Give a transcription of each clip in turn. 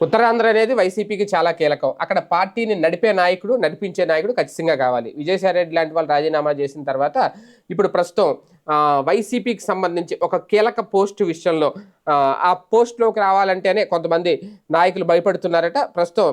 ఉత్తరాంధ్ర అనేది వైసీపీకి చాలా కీలకం. అక్కడ పార్టీని నడిపే నాయకుడు నడిపించే నాయకుడు ఖచ్చితంగా కావాలి. విజయసాయి రెడ్డి లాంటి వాళ్ళు రాజీనామా చేసిన తర్వాత ఇప్పుడు ప్రస్తుతం వైసీపీకి సంబంధించి ఒక కీలక పోస్ట్ విషయంలో ఆ, పోస్ట్లోకి రావాలంటేనే కొంతమంది నాయకులు భయపడుతున్నారట. ప్రస్తుతం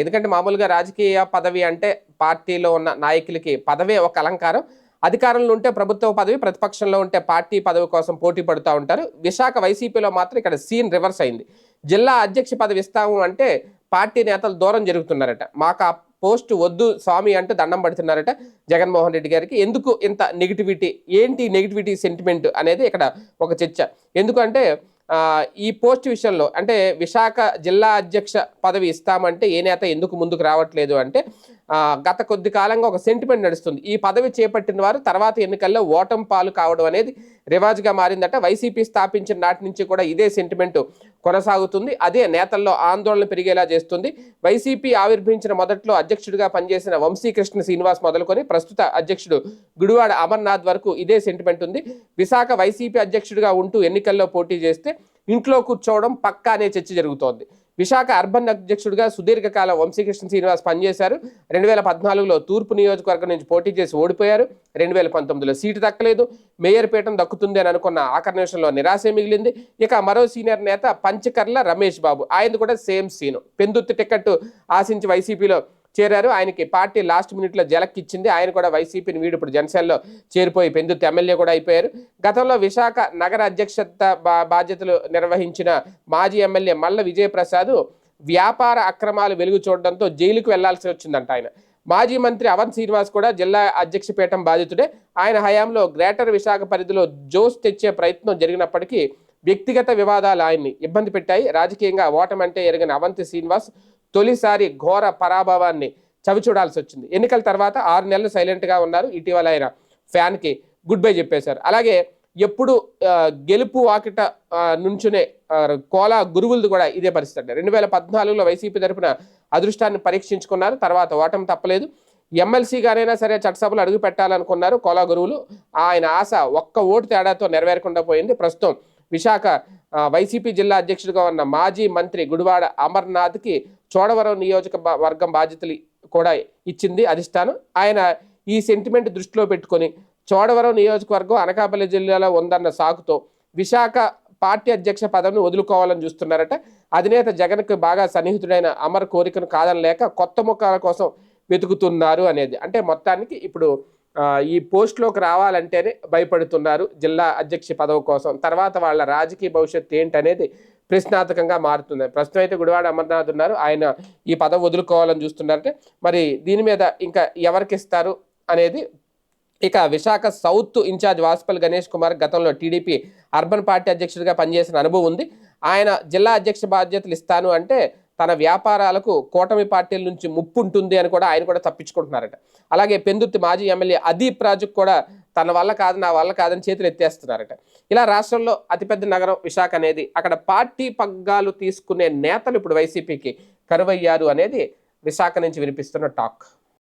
ఎందుకంటే మామూలుగా రాజకీయ పదవి అంటే పార్టీలో ఉన్న నాయకులకి పదవే ఒక అలంకారం. అధికారంలో ఉంటే ప్రభుత్వ పదవి ప్రతిపక్షంలో ఉంటే పార్టీ పదవి కోసం పోటీ పడుతూ ఉంటారు. విశాఖ వైసీపీలో మాత్రం ఇక్కడ సీన్ రివర్స్ అయింది. జిల్లా అధ్యక్ష పదవి ఇస్తాము అంటే పార్టీ నేతలు దూరం జరుగుతున్నారట. మాకు ఆ పోస్ట్ వద్దు స్వామి అంటూ దండం పడుతున్నారట జగన్మోహన్ రెడ్డి గారికి. ఎందుకు ఇంత నెగిటివిటీ ఏంటి నెగిటివిటీ సెంటిమెంట్ అనేది ఇక్కడ ఒక చర్చ. ఎందుకంటే ఈ పోస్ట్ విషయంలో అంటే విశాఖ జిల్లా అధ్యక్ష పదవి ఇస్తామంటే ఏ నేత ఎందుకు ముందుకు రావట్లేదు అంటే గత కొద్ది కాలంగా ఒక సెంటిమెంట్ నడుస్తుంది. ఈ పదవి చేపట్టిన వారు తర్వాత ఎన్నికల్లో ఓటం పాలు కావడం అనేది రివాజ్గా మారిందట. వైసీపీ స్థాపించిన నాటి నుంచి కూడా ఇదే సెంటిమెంట్ కొనసాగుతుంది. అదే నేతల్లో ఆందోళన పెరిగేలా చేస్తుంది. వైసీపీ ఆవిర్భవించిన మొదట్లో అధ్యక్షుడిగా పనిచేసిన వంశీకృష్ణ శ్రీనివాస్ మొదలుకొని ప్రస్తుత అధ్యక్షుడు గుడివాడ అమర్నాథ్ వరకు ఇదే సెంటిమెంట్ ఉంది. విశాఖ వైసీపీ అధ్యక్షుడిగా ఉంటూ ఎన్నికల్లో పోటీ చేస్తే ఇంట్లో కూర్చోవడం పక్కా అనే చర్చ జరుగుతోంది. విశాఖ అర్బన్ అధ్యక్షుడిగా సుదీర్ఘకాలం వంశీకృష్ణ శ్రీనివాస్ పనిచేశారు. రెండు వేల పద్నాలుగులో తూర్పు నియోజకవర్గం నుంచి పోటీ చేసి ఓడిపోయారు. రెండు వేల పంతొమ్మిదిలో సీటు దక్కలేదు. మేయర్ పీఠం దక్కుతుంది అని అనుకున్న ఆఖరి నిమిషంలో మిగిలింది. ఇక మరో సీనియర్ నేత పంచకర్ల రమేష్ బాబు. ఆయన కూడా సేమ్ సీను. పెందుత్తి టికెట్ ఆశించి వైసీపీలో చేరారు. ఆయనకి పార్టీ లాస్ట్ మినిట్లో జలక్ ఇచ్చింది. ఆయన కూడా వైసీపీని వీడు ఇప్పుడు జనసేనలో చేరిపోయి పెందుత్తి ఎమ్మెల్యే కూడా అయిపోయారు. గతంలో విశాఖ నగర అధ్యక్షత బా బాధ్యతలు నిర్వహించిన మాజీ ఎమ్మెల్యే మల్ల విజయప్రసాద్ వ్యాపార అక్రమాలు వెలుగు చూడడంతో జైలుకు వెళ్ళాల్సి వచ్చిందంట ఆయన. మాజీ మంత్రి అవన్ శ్రీనివాస్ కూడా జిల్లా అధ్యక్ష పీఠం బాధితుడే. ఆయన హయాంలో గ్రేటర్ విశాఖ పరిధిలో జోస్ తెచ్చే ప్రయత్నం జరిగినప్పటికీ వ్యక్తిగత వివాదాలు ఆయన్ని ఇబ్బంది పెట్టాయి. రాజకీయంగా ఓటమంటే ఎరగిన అవంతి శ్రీనివాస్ తొలిసారి ఘోర పరాభవాన్ని చవిచూడాల్సి వచ్చింది. ఎన్నికల తర్వాత ఆరు నెలలు సైలెంట్గా ఉన్నారు. ఇటీవల ఆయన ఫ్యాన్కి గుడ్ బై చెప్పేశారు. అలాగే ఎప్పుడు గెలుపు వాకిట నుంచునే కోలా గురువులది కూడా ఇదే పరిస్థితి అంటే రెండు వేల పద్నాలుగులో వైసీపీ తరఫున అదృష్టాన్ని పరీక్షించుకున్నారు. తర్వాత ఓటమి తప్పలేదు. ఎమ్మెల్సీగానైనా సరే చట్టసభలు అడుగు పెట్టాలనుకున్నారు కోలా గురువులు. ఆయన ఆశ ఒక్క ఓటు తేడాతో నెరవేరకుండా పోయింది. ప్రస్తుతం విశాఖ వైసీపీ జిల్లా అధ్యక్షుడిగా ఉన్న మాజీ మంత్రి గుడివాడ అమర్నాథ్కి చోడవరం నియోజక వర్గం బాధ్యతలు కూడా ఇచ్చింది అధిష్టానం. ఆయన ఈ సెంటిమెంట్ దృష్టిలో పెట్టుకొని చోడవరం నియోజకవర్గం అనకాపల్లి జిల్లాలో ఉందన్న సాకుతో విశాఖ పార్టీ అధ్యక్ష పదవిని వదులుకోవాలని చూస్తున్నారట. అధినేత జగన్కు బాగా సన్నిహితుడైన అమర్ కోరికను కాదనలేక కొత్త ముఖాల కోసం వెతుకుతున్నారు అనేది. అంటే మొత్తానికి ఇప్పుడు ఈ పోస్ట్లోకి రావాలంటేనే భయపడుతున్నారు జిల్లా అధ్యక్ష పదవి కోసం. తర్వాత వాళ్ళ రాజకీయ భవిష్యత్తు ఏంటనేది ప్రశ్నార్థకంగా మారుతుంది ప్రస్తుతం అయితే గుడివాడ అమర్నాథ్ ఉన్నారు. ఆయన ఈ పదవి వదులుకోవాలని చూస్తున్నారంటే మరి దీని మీద ఇంకా ఎవరికి ఇస్తారు అనేది ఇక Visakha south in charge Vasupalli Ganesh Kumar గతంలో టీడీపీ అర్బన్ పార్టీ అధ్యక్షుడిగా పనిచేసిన అనుభవం ఉంది. ఆయన జిల్లా అధ్యక్ష బాధ్యతలు ఇస్తాను అంటే తన వ్యాపారాలకు కూటమి పార్టీల నుంచి ముప్పు ఉంటుంది అని కూడా ఆయన కూడా తప్పించుకుంటున్నారట. అలాగే పెందుర్తి మాజీ ఎమ్మెల్యే అదీప్ రాజుకు కూడా తన వల్ల కాదు నా వల్ల కాదని చేతులు ఎత్తేస్తున్నారట. ఇలా రాష్ట్రంలో అతిపెద్ద నగరం విశాఖ అనేది అక్కడ పార్టీ పగ్గాలు తీసుకునే నేతలు ఇప్పుడు వైసీపీకి కరువయ్యారు అనేది విశాఖ నుంచి వినిపిస్తున్న టాక్.